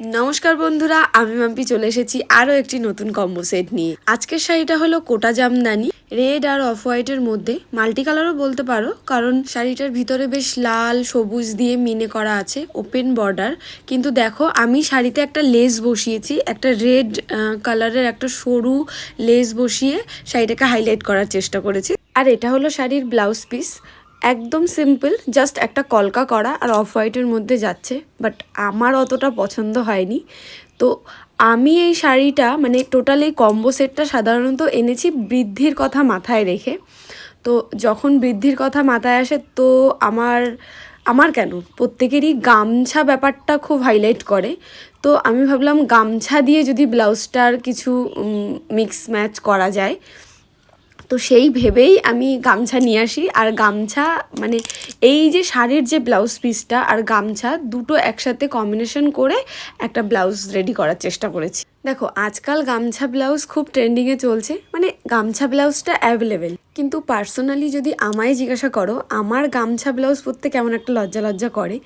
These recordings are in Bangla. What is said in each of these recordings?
নমস্কার বন্ধুরা, আমি মাম্পি চলে এসেছি আরও একটি নতুন কম্বো সেট নিয়ে। আজকের শাড়িটা হলো কোটা জামদানি রেড আর অফ হোয়াইটের মধ্যে। মাল্টি কালারও বলতে পারো, কারণ শাড়িটার ভিতরে বেশ লাল, সবুজ দিয়ে মিনে করা আছে ওপেন বর্ডার কিন্তু দেখো, আমি শাড়িতে একটা লেস বসিয়েছি, একটা রেড কালারের একটা সরু লেস বসিয়ে শাড়িটাকে হাইলাইট করার চেষ্টা করেছি। আর এটা হলো শাড়ির ব্লাউজ পিস একদম সিম্পল জাস্ট একটা কলকা করা আর অফ হোয়াইটের মধ্যে যাচ্ছে বাট আমার অতটা পছন্দ হয়নি। তো আমি এই শাড়িটা মানে টোটাল এই কম্বো সেটটা সাধারণত এনেছি বৃদ্ধির কথা মাথায় রেখে। তো যখন বৃদ্ধির কথা মাথায় আসে, তো আমার আমার কেন? প্রত্যেকেরই গামছা ব্যাপারটা খুব হাইলাইট করে। তো আমি ভাবলাম গামছা দিয়ে যদি ব্লাউজটার কিছু মিক্স ম্যাচ করা যায় তো সেই ভেবেই আমি গামছা নিয়ে আসি। আর গামছা মানে এই যে শাড়ির যে ব্লাউজ পিসটা আর গামছা দুটো একসাথে কম্বিনেশন করে একটা ব্লাউজ রেডি করার চেষ্টা করেছি। দেখো, আজকাল গামছা ব্লাউজ খুব ট্রেন্ডিংয়ে চলছে। মানে গামছা ব্লাউজটা অ্যাভেলেবেল কিন্তু পার্সোনালি যদি আমায় জিজ্ঞাসা করো, আমার গামছা ব্লাউজ পরতে কেমন একটা লজ্জা লজ্জা করে,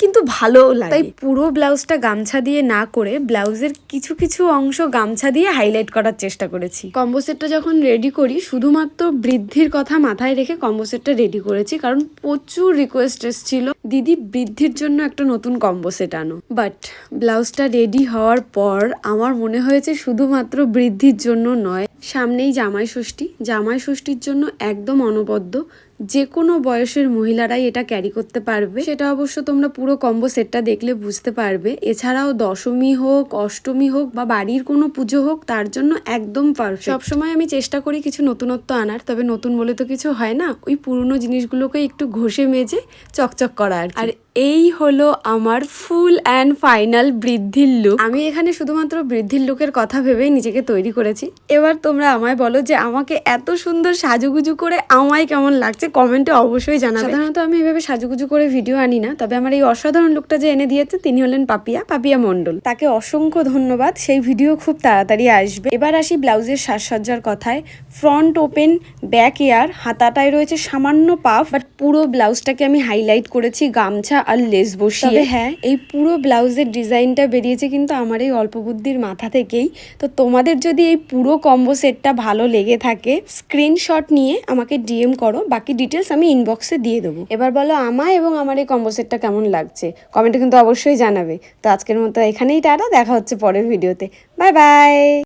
কিন্তু ভালোও লাগে। তাই পুরো ব্লাউজটা গামছা দিয়ে না করে ব্লাউজের কিছু কিছু অংশ গামছা দিয়ে হাইলাইট করার চেষ্টা করেছি। কম্বো সেটটা যখন রেডি করি, শুধুমাত্র বৃদ্ধির কথা মাথায় রেখে কম্বো সেটটা রেডি করেছি, কারণ প্রচুর রিকোয়েস্ট এসেছিল। দিদি বৃদ্ধির জন্য একটা নতুন কম্বো সেট আনো বাট ব্লাউজটা রেডি হওয়ার পর আমার মনে হয়েছে শুধুমাত্র বৃদ্ধির জন্য নয়, সামনেই জামাই ষষ্ঠী জামাই ষষ্ঠীর জন্য একদম অনবদ্য। যে কোনো বয়সের মহিলারাই এটা ক্যারি করতে পারবে। সেটা অবশ্য তোমরা পুরো কম্বো সেটটা দেখলে বুঝতে পারবে। এছাড়াও দশমী হোক, অষ্টমী হোক বা বাড়ির কোনো পুজো হোক, তার জন্য একদম পারফেক্ট সবসময় আমি চেষ্টা করি কিছু নতুনত্ব আনার, তবে নতুন বলে তো কিছু হয় না। ওই পুরনো জিনিসগুলোকে একটু ঘষে মেজে চকচক করা আর এই হলো আমার ফুল অ্যান্ড ফাইনাল বৃদ্ধির লুক আমি এখানে শুধুমাত্র বৃদ্ধির লুকের কথা ভেবেই নিজেকে তৈরি করেছি। এবার তোমরা আমায় বলো যে আমাকে এত সুন্দর সাজুগুজু করে আমায় কেমন লাগছে? কমেন্টে অবশ্যই জানাবে। সাধারণত আমি এভাবে সাজুগুজু করে ভিডিও আনি না, তবে আমার এই অসাধারণ লুকটা যে এনে দিয়েছে, তিনি হলেন পাপিয়া পাপিয়া মণ্ডল। তাকে অসংখ্য ধন্যবাদ, সেই ভিডিও খুব তাড়াতাড়ি আসবে। এবার আসি ব্লাউজের সাজসজ্জার কথায়। ফ্রন্ট ওপেন ব্যাক এয়ার হাতাটায় রয়েছে সামান্য পাফ বাট পুরো ব্লাউজটাকে আমি হাইলাইট করেছি গামছা আর লেস বসিয়ে। হ্যাঁ এই পুরো ব্লাউজের ডিজাইনটা বেরিয়েছে কিন্তু আমার এই অল্প বুদ্ধির মাথা থেকেই। তো তোমাদের যদি এই পুরো কম্বো সেটটা ভালো লেগে থাকে স্ক্রিনশট নিয়ে আমাকে ডিএম করো, বাকি ডিটেলস আমি ইনবক্সে দিয়ে দেবো। এবার বলো আমায় এবং আমার এই কম্বো সেটটা কেমন লাগছে? কমেন্টে কিন্তু অবশ্যই জানাবে। তো আজকের মতো এখানেই টাটা, দেখা হচ্ছে পরের ভিডিওতে বাই বাই